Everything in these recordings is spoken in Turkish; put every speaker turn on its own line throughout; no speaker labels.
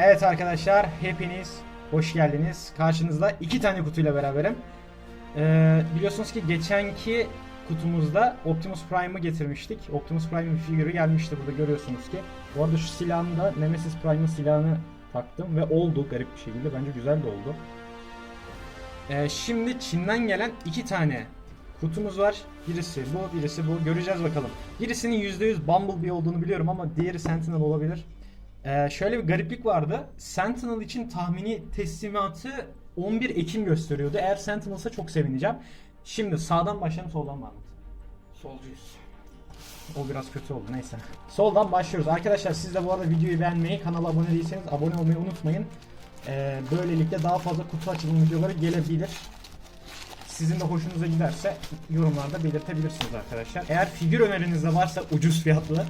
Evet arkadaşlar hepiniz hoş geldiniz. Karşınızda iki tane kutuyla beraberim. Ee, biliyorsunuz ki geçenki kutumuzda Optimus Prime'ı getirmiştik. Optimus Prime figürü gelmişti burada görüyorsunuz ki. Bu arada şu silahını da Nemesis Prime'ın silahını taktım ve oldu garip bir şekilde. Bence güzel de oldu. Ee, şimdi Çin'den gelen iki tane kutumuz var. Birisi bu, birisi bu. Göreceğiz bakalım. Birisinin %100 Bumblebee olduğunu biliyorum ama diğeri Sentinel olabilir. Ee, şöyle bir gariplik vardı. Sentinel için tahmini teslimatı 11 Ekim gösteriyordu. Eğer Sentinel'sa çok sevineceğim. Şimdi sağdan başlayalım soldan mı Ahmet?
Solcuyuz.
O biraz kötü oldu neyse. Soldan başlıyoruz. Arkadaşlar siz de bu arada videoyu beğenmeyi, kanala abone değilseniz abone olmayı unutmayın. Ee, böylelikle daha fazla kutu açılım videoları gelebilir. Sizin de hoşunuza giderse yorumlarda belirtebilirsiniz arkadaşlar. Eğer figür öneriniz de varsa ucuz fiyatlı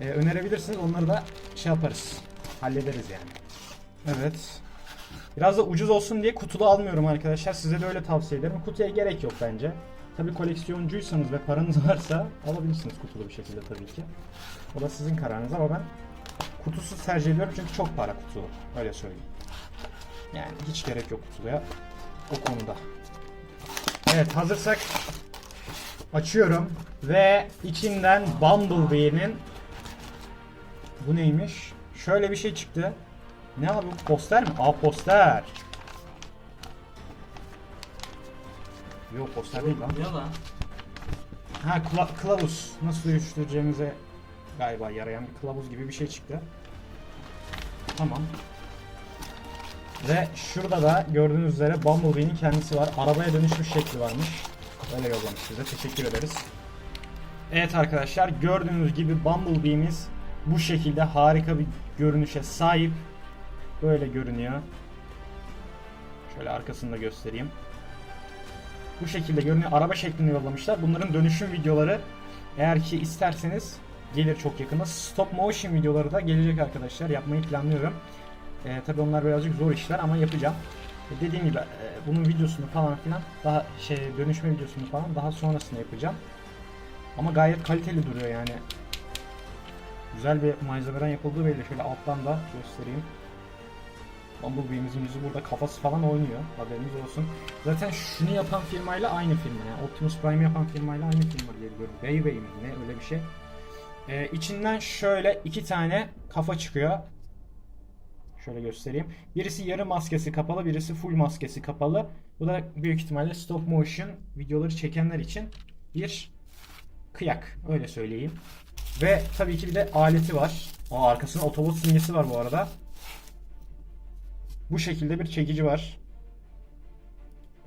e, önerebilirsiniz. Onları da şey yaparız. Hallederiz yani. Evet. Biraz da ucuz olsun diye kutulu almıyorum arkadaşlar. Size de öyle tavsiye ederim. Kutuya gerek yok bence. Tabi koleksiyoncuysanız ve paranız varsa alabilirsiniz kutulu bir şekilde tabii ki. O da sizin kararınız ama ben kutusuz tercih ediyorum çünkü çok para kutu. Öyle söyleyeyim. Yani hiç gerek yok kutuluya o konuda. Evet hazırsak açıyorum ve içinden Bumblebee'nin bu neymiş? Şöyle bir şey çıktı. Ne abi bu poster mi? Aa poster. Yok poster değil lan.
Ne lan?
Ha kıla- kılavuz. Nasıl dönüştüreceğimize galiba yarayan bir kılavuz gibi bir şey çıktı. Tamam. Ve şurada da gördüğünüz üzere Bumblebee'nin kendisi var. Arabaya dönüşmüş şekli varmış. Öyle yollamış bize. Teşekkür ederiz. Evet arkadaşlar gördüğünüz gibi Bumblebee'miz bu şekilde harika bir görünüşe sahip. Böyle görünüyor. Şöyle arkasını da göstereyim. Bu şekilde görünüyor. Araba şeklinde yollamışlar. Bunların dönüşüm videoları eğer ki isterseniz gelir çok yakında. Stop motion videoları da gelecek arkadaşlar. Yapmayı planlıyorum. Ee, tabii onlar birazcık zor işler ama yapacağım. E, dediğim gibi e, bunun videosunu falan filan daha şey dönüşme videosunu falan daha sonrasında yapacağım. Ama gayet kaliteli duruyor yani. Güzel bir malzemeden yapıldığı belli. Şöyle alttan da göstereyim. Bumblebee'mizin yüzü burada kafası falan oynuyor. Haberiniz olsun. Zaten şunu yapan firmayla aynı firma yani. Optimus Prime yapan firmayla aynı firma diye biliyorum. Wayway mi ne öyle bir şey. Ee, içinden şöyle iki tane kafa çıkıyor. Şöyle göstereyim. Birisi yarı maskesi kapalı, birisi full maskesi kapalı. Bu da büyük ihtimalle stop motion videoları çekenler için bir kıyak. Öyle söyleyeyim. Ve tabii ki bir de aleti var. Aa, arkasında otobot simgesi var bu arada. Bu şekilde bir çekici var.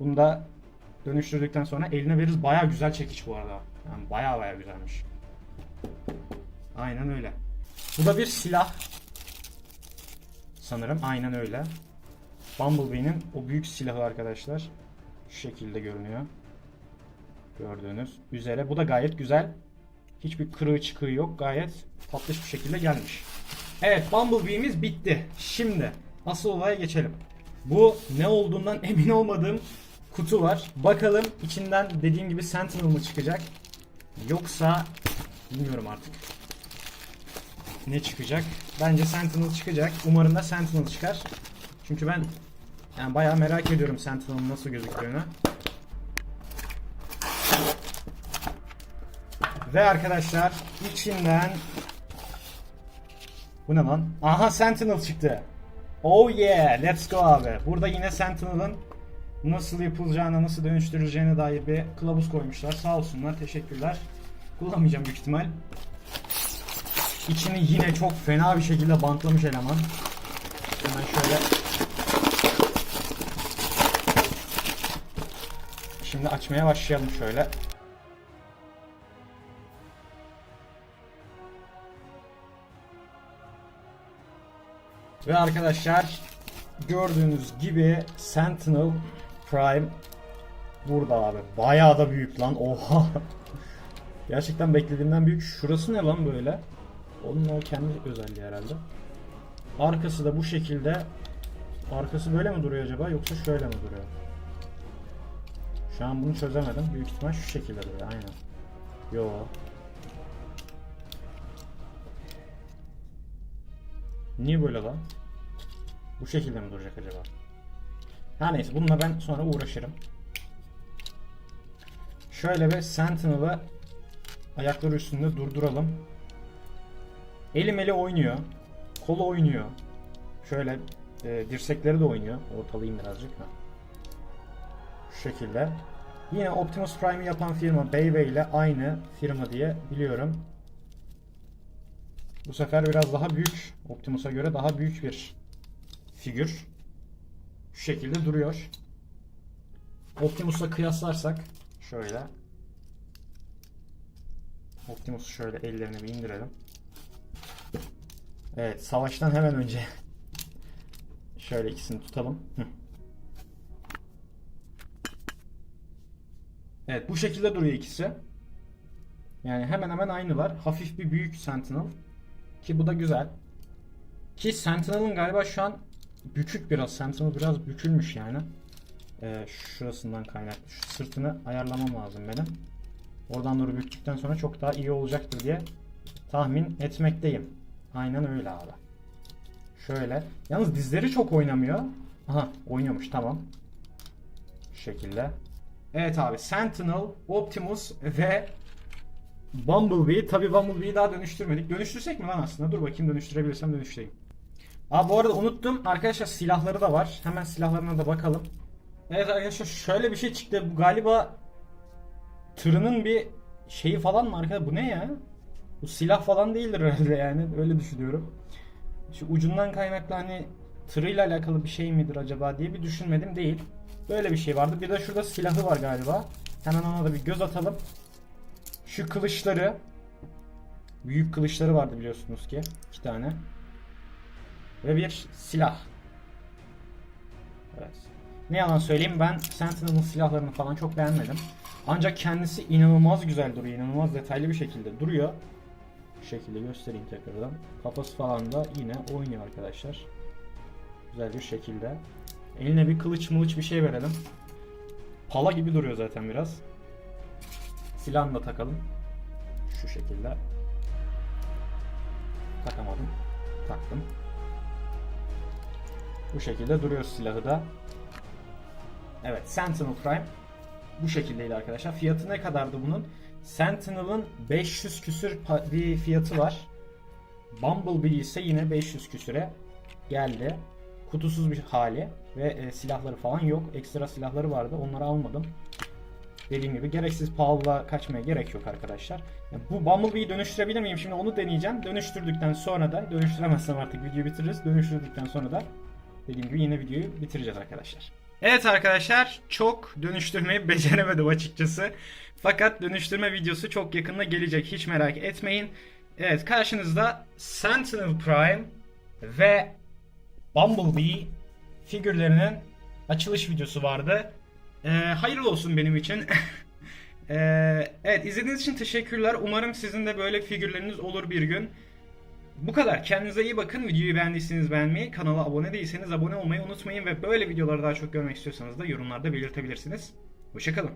Bunu da dönüştürdükten sonra eline veririz. Baya güzel çekiç bu arada. Yani baya baya güzelmiş. Aynen öyle. Bu da bir silah. Sanırım aynen öyle. Bumblebee'nin o büyük silahı arkadaşlar. Şu şekilde görünüyor. Gördüğünüz üzere. Bu da gayet güzel. Hiçbir kırığı çıkığı yok. Gayet tatlış bir şekilde gelmiş. Evet Bumblebee'miz bitti. Şimdi asıl olaya geçelim. Bu ne olduğundan emin olmadığım kutu var. Bakalım içinden dediğim gibi Sentinel mı çıkacak? Yoksa bilmiyorum artık. Ne çıkacak? Bence Sentinel çıkacak. Umarım da Sentinel çıkar. Çünkü ben yani bayağı merak ediyorum Sentinel'ın nasıl gözüktüğünü. Ve arkadaşlar içinden bu ne lan? Aha Sentinel çıktı. Oh yeah, let's go abi. Burada yine Sentinel'ın nasıl yapılacağına, nasıl dönüştürüleceğine dair bir kılavuz koymuşlar. Sağ olsunlar, teşekkürler. Kullanmayacağım büyük ihtimal. İçini yine çok fena bir şekilde bantlamış eleman. Hemen şöyle Şimdi açmaya başlayalım şöyle. Ve arkadaşlar gördüğünüz gibi Sentinel Prime burada abi. Bayağı da büyük lan. Oha. Gerçekten beklediğimden büyük. Şurası ne lan böyle? Onun o kendi özelliği herhalde. Arkası da bu şekilde. Arkası böyle mi duruyor acaba yoksa şöyle mi duruyor? Şu an bunu çözemedim. Büyük ihtimal şu şekilde duruyor. Aynen. Yo. Niye böyle lan? Bu şekilde mi duracak acaba? Her neyse bununla ben sonra uğraşırım. Şöyle bir Sentinel'ı ayakları üstünde durduralım. Elim eli oynuyor. Kolu oynuyor. Şöyle e, dirsekleri de oynuyor. Ortalayayım birazcık. Ha. Şu şekilde. Yine Optimus Prime'i yapan firma Beyway ile aynı firma diye biliyorum. Bu sefer biraz daha büyük. Optimus'a göre daha büyük bir figür. Şu şekilde duruyor. Optimus'la kıyaslarsak şöyle. Optimus'u şöyle ellerini bir indirelim. Evet, savaştan hemen önce şöyle ikisini tutalım. Evet, bu şekilde duruyor ikisi. Yani hemen hemen aynılar. Hafif bir büyük Sentinel. Ki bu da güzel. Ki Sentinel'ın galiba şu an bükük biraz. Sentinel biraz bükülmüş yani. Ee, şurasından kaynaklı. Şu sırtını ayarlamam lazım benim. Oradan doğru büktükten sonra çok daha iyi olacaktır diye tahmin etmekteyim. Aynen öyle abi. Şöyle. Yalnız dizleri çok oynamıyor. Aha oynuyormuş tamam. Şu şekilde. Evet abi Sentinel, Optimus ve Bumblebee. Tabi Bumblebee'yi daha dönüştürmedik. Dönüştürsek mi lan aslında? Dur bakayım dönüştürebilirsem dönüştüreyim. Aa bu arada unuttum. Arkadaşlar silahları da var. Hemen silahlarına da bakalım. Evet arkadaşlar şöyle bir şey çıktı. Bu galiba tırının bir şeyi falan mı arkadaşlar? Bu ne ya? Bu silah falan değildir herhalde yani. Öyle düşünüyorum. Şu ucundan kaynaklı hani tırıyla alakalı bir şey midir acaba diye bir düşünmedim değil. Böyle bir şey vardı. Bir de şurada silahı var galiba. Hemen ona da bir göz atalım. Şu kılıçları büyük kılıçları vardı biliyorsunuz ki. iki tane. Ve bir silah. Evet. Ne yalan söyleyeyim ben Sentinel'ın silahlarını falan çok beğenmedim. Ancak kendisi inanılmaz güzel duruyor. inanılmaz detaylı bir şekilde duruyor. Bu şekilde göstereyim tekrardan. Kafası falan da yine oynuyor arkadaşlar. Güzel bir şekilde. Eline bir kılıç mılıç bir şey verelim. Pala gibi duruyor zaten biraz. Silahını da takalım. Şu şekilde. Takamadım. Taktım. Bu şekilde duruyor silahı da. Evet Sentinel Prime bu şekildeydi arkadaşlar. Fiyatı ne kadardı bunun? Sentinel'ın 500 küsür bir fiyatı var. Bumblebee ise yine 500 küsüre geldi. Kutusuz bir hali ve e, silahları falan yok. Ekstra silahları vardı. Onları almadım. Dediğim gibi gereksiz pahalıya kaçmaya gerek yok arkadaşlar. Ya bu Bumblebee'yi dönüştürebilir miyim? Şimdi onu deneyeceğim. Dönüştürdükten sonra da dönüştüremezsem artık videoyu bitiririz. Dönüştürdükten sonra da dediğim gibi yine videoyu bitireceğiz arkadaşlar. Evet arkadaşlar çok dönüştürmeyi beceremedim açıkçası. Fakat dönüştürme videosu çok yakında gelecek hiç merak etmeyin. Evet karşınızda Sentinel Prime ve Bumblebee figürlerinin açılış videosu vardı. Ee, hayırlı olsun benim için. Ee, evet izlediğiniz için teşekkürler. Umarım sizin de böyle figürleriniz olur bir gün. Bu kadar. Kendinize iyi bakın. Videoyu beğendiyseniz beğenmeyi, kanala abone değilseniz abone olmayı unutmayın ve böyle videoları daha çok görmek istiyorsanız da yorumlarda belirtebilirsiniz. Hoşçakalın.